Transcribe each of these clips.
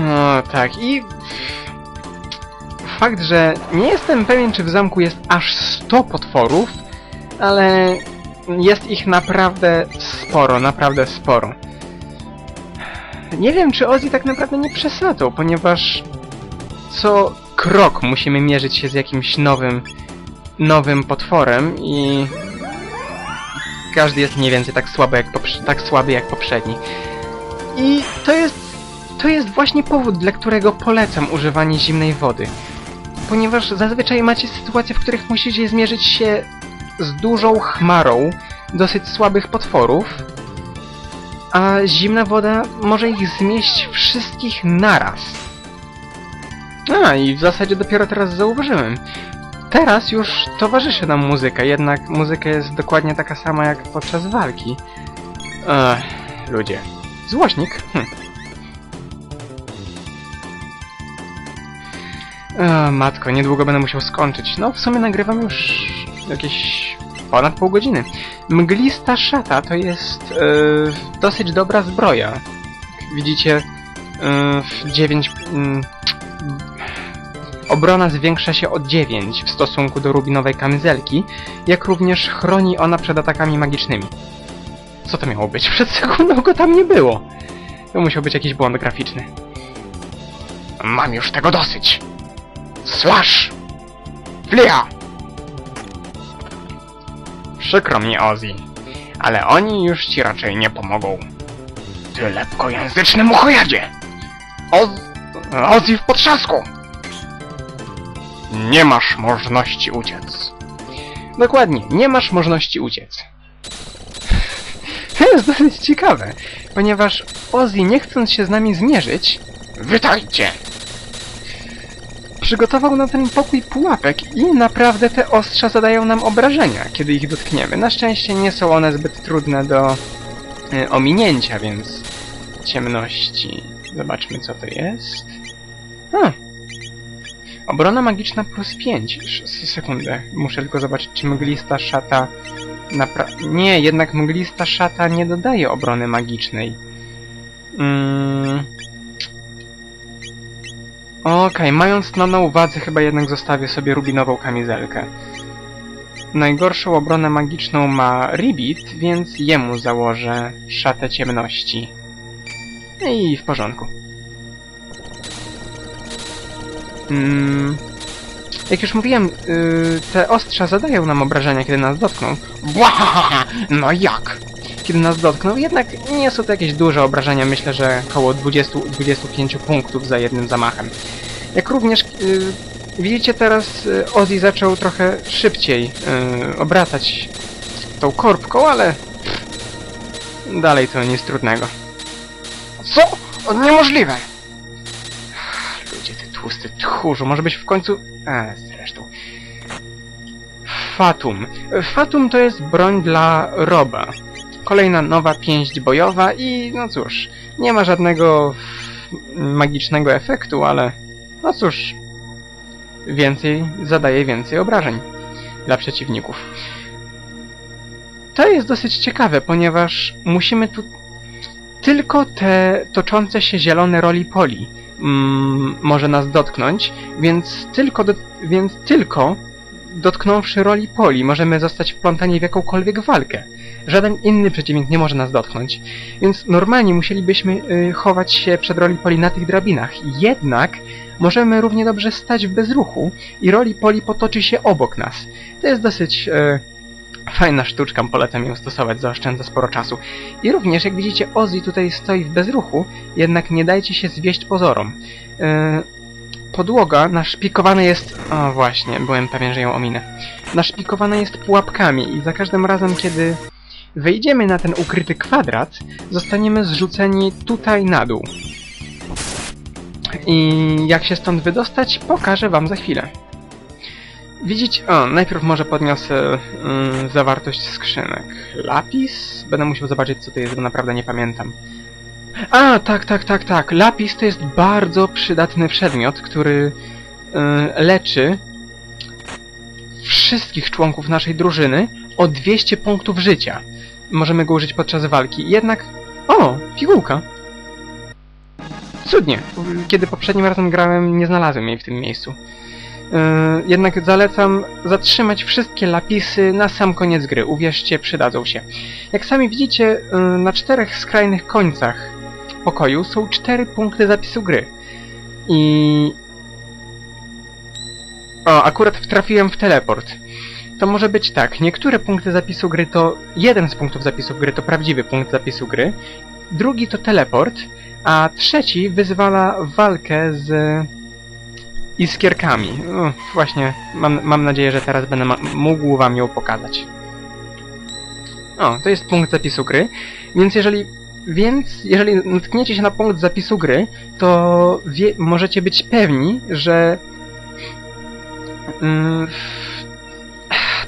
No tak, i fakt, że nie jestem pewien, czy w zamku jest aż 100 potworów, ale jest ich naprawdę sporo, naprawdę sporo. Nie wiem, czy Ozzy tak naprawdę nie przesadzał, ponieważ co krok musimy mierzyć się z jakimś nowym, nowym potworem i każdy jest mniej więcej tak słaby jak, tak słaby jak poprzedni. I to jest, to jest właśnie powód, dla którego polecam używanie zimnej wody. Ponieważ zazwyczaj macie sytuacje, w których musicie zmierzyć się z dużą chmarą dosyć słabych potworów, a zimna woda może ich zmieść wszystkich naraz. A, i w zasadzie dopiero teraz zauważyłem. Teraz już towarzyszy nam muzyka, jednak muzyka jest dokładnie taka sama jak podczas walki. Ech, ludzie. Złośnik? Hm. E, matko, niedługo będę musiał skończyć. No, w sumie nagrywam już jakieś ponad pół godziny. Mglista szata to jest e, dosyć dobra zbroja. Widzicie, e, 9... Mm, obrona zwiększa się o 9 w stosunku do rubinowej kamizelki, jak również chroni ona przed atakami magicznymi. Co to miało być? Przed sekundą go tam nie było. To musiał być jakiś błąd graficzny. Mam już tego dosyć. Slash! Flia! Przykro mi, Ozzy, ale oni już ci raczej nie pomogą. Ty lepkojęzyczny muchojadzie! Oz... Ozzy w potrzasku! Nie masz możliwości uciec. Dokładnie, nie masz możliwości uciec. To jest dosyć ciekawe, ponieważ Ozzy, nie chcąc się z nami zmierzyć, Witajcie! Przygotował na ten pokój pułapek i naprawdę te ostrza zadają nam obrażenia, kiedy ich dotkniemy. Na szczęście nie są one zbyt trudne do y, ominięcia, więc ciemności. Zobaczmy co to jest. A. Obrona magiczna plus 5. Sekundę. Muszę tylko zobaczyć, czy mglista szata. Nie, jednak mglista szata nie dodaje obrony magicznej. Mm. Okej, mając to na uwadze, chyba jednak zostawię sobie rubinową kamizelkę. Najgorszą obronę magiczną ma Ribbit, więc jemu założę szatę ciemności. I w porządku. Mm, jak już mówiłem, yy, te ostrza zadają nam obrażenia, kiedy nas dotkną. Błahahaha, no jak? Kiedy nas dotkną, jednak nie są to jakieś duże obrażenia, myślę, że około 20-25 punktów za jednym zamachem. Jak również yy, widzicie teraz yy, Ozzy zaczął trochę szybciej yy, obracać tą korbką, ale pff, dalej to nic trudnego. Co? Niemożliwe! Ludzie, ty tłusty tchórzu, może być w końcu... A, zresztą... Fatum. Fatum to jest broń dla Roba. Kolejna nowa pięść bojowa i no cóż, nie ma żadnego magicznego efektu, ale no cóż, więcej, zadaje więcej obrażeń dla przeciwników. To jest dosyć ciekawe, ponieważ musimy tu tylko te toczące się zielone roli poli mm, może nas dotknąć, więc tylko, do, więc tylko dotknąwszy roli poli możemy zostać wplątani w jakąkolwiek walkę. Żaden inny przeciwnik nie może nas dotknąć, więc normalnie musielibyśmy y, chować się przed roli poli na tych drabinach. Jednak możemy równie dobrze stać w bezruchu i roli poli potoczy się obok nas. To jest dosyć y, fajna sztuczka, polecam ją stosować, zaoszczędza sporo czasu. I również, jak widzicie, Ozzy tutaj stoi w bezruchu, jednak nie dajcie się zwieść pozorom. Y, podłoga naszpikowana jest... O właśnie, byłem pewien, że ją ominę. Naszpikowana jest pułapkami i za każdym razem, kiedy wejdziemy na ten ukryty kwadrat, zostaniemy zrzuceni tutaj na dół. I jak się stąd wydostać, pokażę wam za chwilę. Widzicie... O, najpierw może podniosę mm, zawartość skrzynek. Lapis? Będę musiał zobaczyć, co to jest, bo naprawdę nie pamiętam. A, tak, tak, tak, tak. Lapis to jest bardzo przydatny przedmiot, który y, leczy wszystkich członków naszej drużyny o 200 punktów życia. Możemy go użyć podczas walki. Jednak... O, pigułka. Cudnie. Kiedy poprzednim razem grałem, nie znalazłem jej w tym miejscu. Yy, jednak zalecam zatrzymać wszystkie lapisy na sam koniec gry. Uwierzcie, przydadzą się. Jak sami widzicie, yy, na czterech skrajnych końcach pokoju są cztery punkty zapisu gry. I... O, akurat trafiłem w teleport. To może być tak, niektóre punkty zapisu gry to... Jeden z punktów zapisu gry to prawdziwy punkt zapisu gry, drugi to teleport, a trzeci wyzwala walkę z iskierkami. No, właśnie, mam, mam nadzieję, że teraz będę mógł wam ją pokazać. O, to jest punkt zapisu gry, więc jeżeli więc jeżeli natkniecie się na punkt zapisu gry, to możecie być pewni, że mm,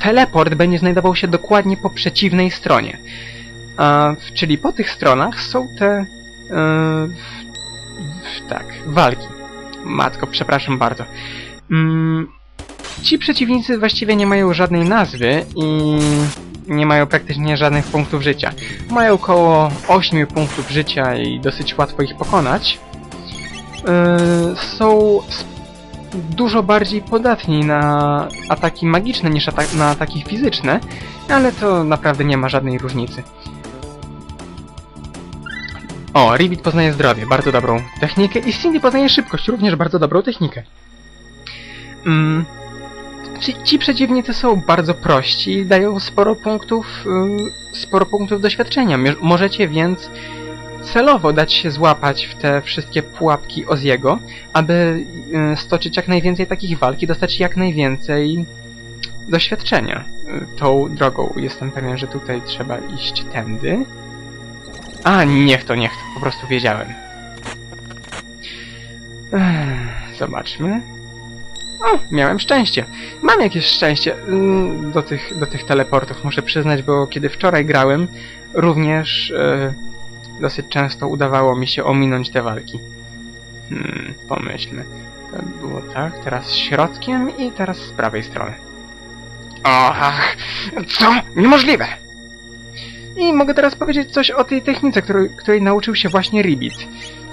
teleport będzie znajdował się dokładnie po przeciwnej stronie. A, czyli po tych stronach są te Yy, tak, walki. Matko, przepraszam bardzo. Mm, ci przeciwnicy właściwie nie mają żadnej nazwy i nie mają praktycznie żadnych punktów życia. Mają około 8 punktów życia i dosyć łatwo ich pokonać. Yy, są dużo bardziej podatni na ataki magiczne niż na ataki fizyczne, ale to naprawdę nie ma żadnej różnicy. O, Ribbit poznaje zdrowie, bardzo dobrą technikę i Cindy poznaje szybkość, również bardzo dobrą technikę. Mm. Ci, ci przeciwnicy są bardzo prości, dają sporo punktów, y, sporo punktów doświadczenia. Możecie więc celowo dać się złapać w te wszystkie pułapki Oziego, aby y, stoczyć jak najwięcej takich walk i dostać jak najwięcej doświadczenia. Y, tą drogą jestem pewien, że tutaj trzeba iść tędy. A, niech to, niech to. Po prostu wiedziałem. Zobaczmy. O, miałem szczęście. Mam jakieś szczęście mm, do tych, do tych teleportów, muszę przyznać, bo kiedy wczoraj grałem, również e, dosyć często udawało mi się ominąć te walki. Hmm, pomyślmy. To było tak, teraz środkiem i teraz z prawej strony. Ach, co? Niemożliwe! I mogę teraz powiedzieć coś o tej technice, której, której nauczył się właśnie Ribbit.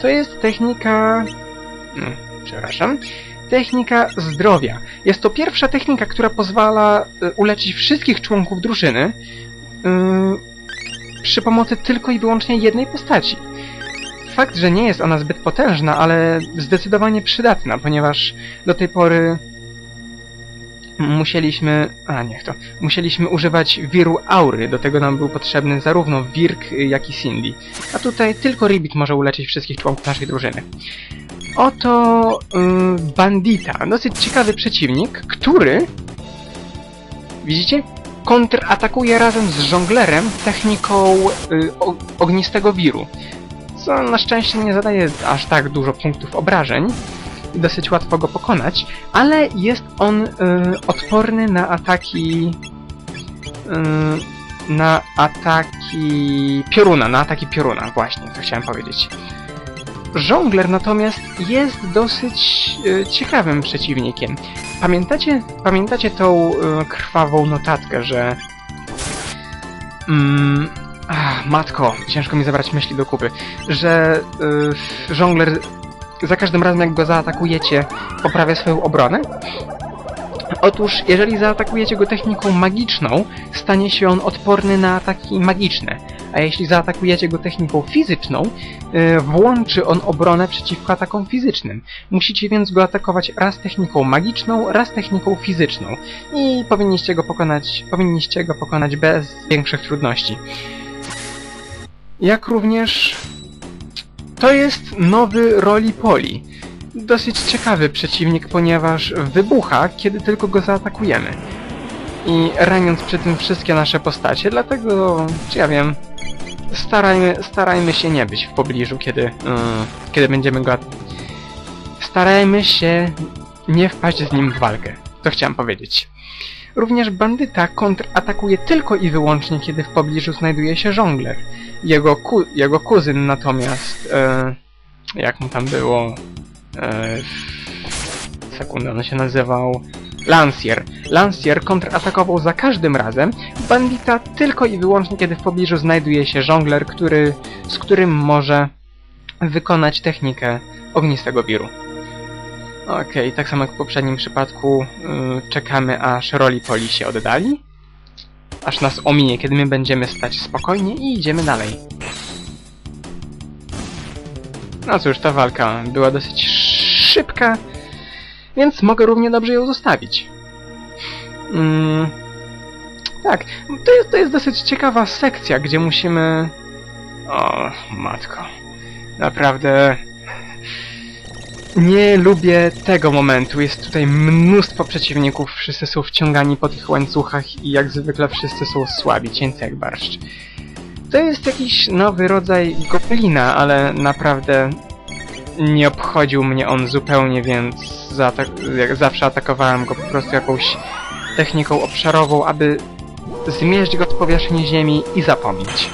To jest technika... No, przepraszam. Technika zdrowia. Jest to pierwsza technika, która pozwala y, uleczyć wszystkich członków drużyny yy, przy pomocy tylko i wyłącznie jednej postaci. Fakt, że nie jest ona zbyt potężna, ale zdecydowanie przydatna, ponieważ do tej pory musieliśmy... A, niech to. Musieliśmy używać wiru aury. Do tego nam był potrzebny zarówno Wirk, jak i Cindy. A tutaj tylko Ribbit może uleczyć wszystkich członków naszej drużyny. Oto yy, Bandita. Dosyć ciekawy przeciwnik, który... Widzicie? Kontratakuje razem z żonglerem techniką yy, ognistego wiru. Co na szczęście nie zadaje aż tak dużo punktów obrażeń, dosyć łatwo go pokonać, ale jest on y, odporny na ataki y, na ataki pioruna, na ataki pioruna, właśnie, to chciałem powiedzieć. Żongler natomiast jest dosyć y, ciekawym przeciwnikiem. Pamiętacie, pamiętacie tą y, krwawą notatkę, że... Mm, ach, matko, ciężko mi zabrać myśli do kupy, że y, żongler za każdym razem jak go zaatakujecie, poprawia swoją obronę? Otóż, jeżeli zaatakujecie go techniką magiczną, stanie się on odporny na ataki magiczne, a jeśli zaatakujecie go techniką fizyczną, yy, włączy on obronę przeciwko atakom fizycznym. Musicie więc go atakować raz techniką magiczną, raz techniką fizyczną i powinniście go pokonać, powinniście go pokonać bez większych trudności. Jak również to jest nowy Rolipoli. Dosyć ciekawy przeciwnik, ponieważ wybucha, kiedy tylko go zaatakujemy. I raniąc przy tym wszystkie nasze postacie, dlatego, czy ja wiem, starajmy, starajmy się nie być w pobliżu, kiedy, yy, kiedy będziemy go... Starajmy się nie wpaść z nim w walkę. To chciałem powiedzieć. Również bandyta kontratakuje tylko i wyłącznie, kiedy w pobliżu znajduje się żongler. Jego, ku jego kuzyn natomiast... E, jak mu tam było... E, sekundę, on się nazywał... Lancier. Lancier kontratakował za każdym razem. Bandita tylko i wyłącznie, kiedy w pobliżu znajduje się żongler, który, z którym może wykonać technikę ognistego wiru. Okej, tak samo jak w poprzednim przypadku yy, czekamy aż Rolipoli się oddali. Aż nas ominie, kiedy my będziemy stać spokojnie i idziemy dalej. No cóż, ta walka była dosyć szybka, więc mogę równie dobrze ją zostawić. Mm, tak, to jest, to jest dosyć ciekawa sekcja, gdzie musimy... O, matko. Naprawdę... Nie lubię tego momentu. Jest tutaj mnóstwo przeciwników, wszyscy są wciągani po tych łańcuchach i jak zwykle wszyscy są słabi, cięci jak barszcz. To jest jakiś nowy rodzaj goblina, ale naprawdę nie obchodził mnie on zupełnie, więc jak zawsze atakowałem go po prostu jakąś techniką obszarową, aby zmierzyć go z powierzchni ziemi i zapomnieć.